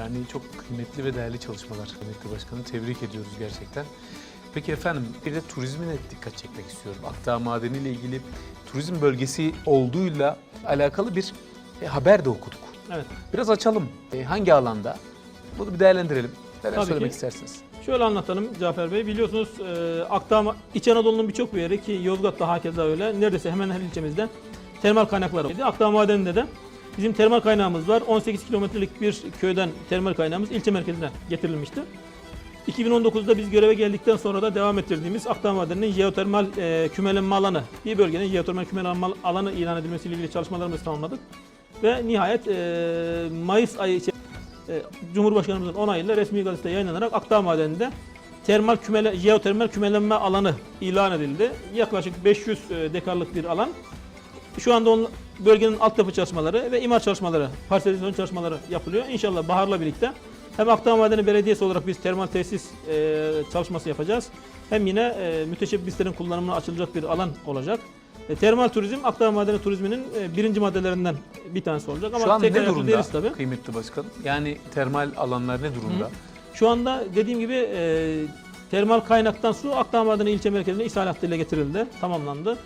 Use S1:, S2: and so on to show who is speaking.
S1: Yani çok kıymetli ve değerli çalışmalar kıymetli başkanım. Tebrik ediyoruz gerçekten. Peki efendim bir de turizmine dikkat çekmek istiyorum. Akdağ Madeni ile ilgili turizm bölgesi olduğuyla alakalı bir e, haber de okuduk.
S2: Evet.
S1: Biraz açalım. E, hangi alanda? Bunu bir değerlendirelim. Neler
S2: Tabii
S1: söylemek
S2: ki.
S1: istersiniz?
S2: Şöyle anlatalım Cafer Bey. Biliyorsunuz e, Akdağ, İç Anadolu'nun birçok bir yeri ki Yozgat'ta hakeza öyle. Neredeyse hemen her ilçemizde termal kaynakları var. Akdağ Madeni'nde de bizim termal kaynağımız var. 18 kilometrelik bir köyden termal kaynağımız ilçe merkezine getirilmişti. 2019'da biz göreve geldikten sonra da devam ettirdiğimiz Akdağ Madeni'nin jeotermal e, kümelenme alanı, bir bölgenin jeotermal kümelenme alanı ilan edilmesiyle ilgili çalışmalarımızı tamamladık. Ve nihayet e, Mayıs ayı içerisinde Cumhurbaşkanımızın onayıyla resmi gazetede yayınlanarak Akdağ Madeni'nde termal kümele, jeotermal kümelenme alanı ilan edildi. Yaklaşık 500 e, dekarlık bir alan. Şu anda onun, bölgenin altyapı çalışmaları ve imar çalışmaları, parselizasyon çalışmaları yapılıyor. İnşallah baharla birlikte hem Akdağ Madeni Belediyesi olarak biz termal tesis e, çalışması yapacağız. Hem yine e, müteşebbislerin kullanımına açılacak bir alan olacak. E, termal turizm Akdağ Madeni turizminin e, birinci maddelerinden bir tanesi olacak. Ama
S1: Şu an ne durumda
S2: tabii.
S1: kıymetli başkanım? Yani termal alanlar ne durumda?
S2: Şu anda dediğim gibi e, termal kaynaktan su Akdağ Madeni ilçe merkezine ishal hattıyla getirildi, tamamlandı.